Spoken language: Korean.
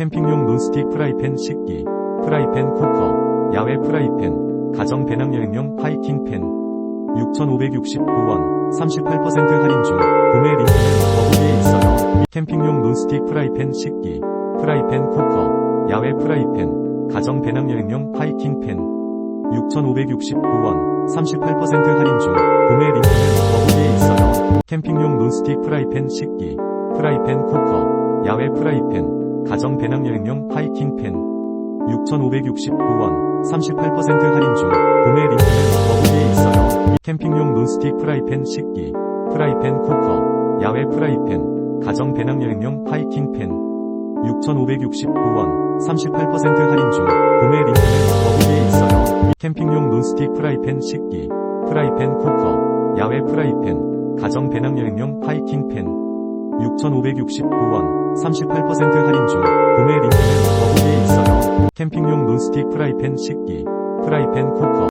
캠핑용 논스틱 프라이팬 식기, 프라이팬 쿠커, 야외 프라이팬, 가정 배낭여행용 하이킹팬, 6,569원, 38% 할인 중, 구매 링크는 더보기에 있어요. 캠핑용 논스틱 프라이팬 식기, 프라이팬 쿠커, 야외 프라이팬, 가정 배낭여행용 하이킹팬, 6,569원, 38% 할인 중, 구매 링크는 더보기에 있어요. 캠핑용 논스틱 프라이팬 식기, 프라이팬 쿠커, 야외 프라이팬, 가정 배낭여행용 하이킹팬, 6,569원, 38% 할인 중, 구매 링크는 더보기에 있어요. 캠핑용 논스틱 프라이팬 식기, 프라이팬 쿠커, 야외 프라이팬, 가정 배낭여행용 하이킹팬, 6,569원, 38% 할인 중, 구매 링크는 더보기에 있어요. 캠핑용 논스틱 프라이팬 식기, 프라이팬 쿠커, 야외 프라이팬, 가정 배낭여행용 하이킹팬, 6,569원, 38% 할인 중, 구매 링크는 더보기에 있어요. 캠핑용 논스틱 프라이팬 식기, 프라이팬 쿠커,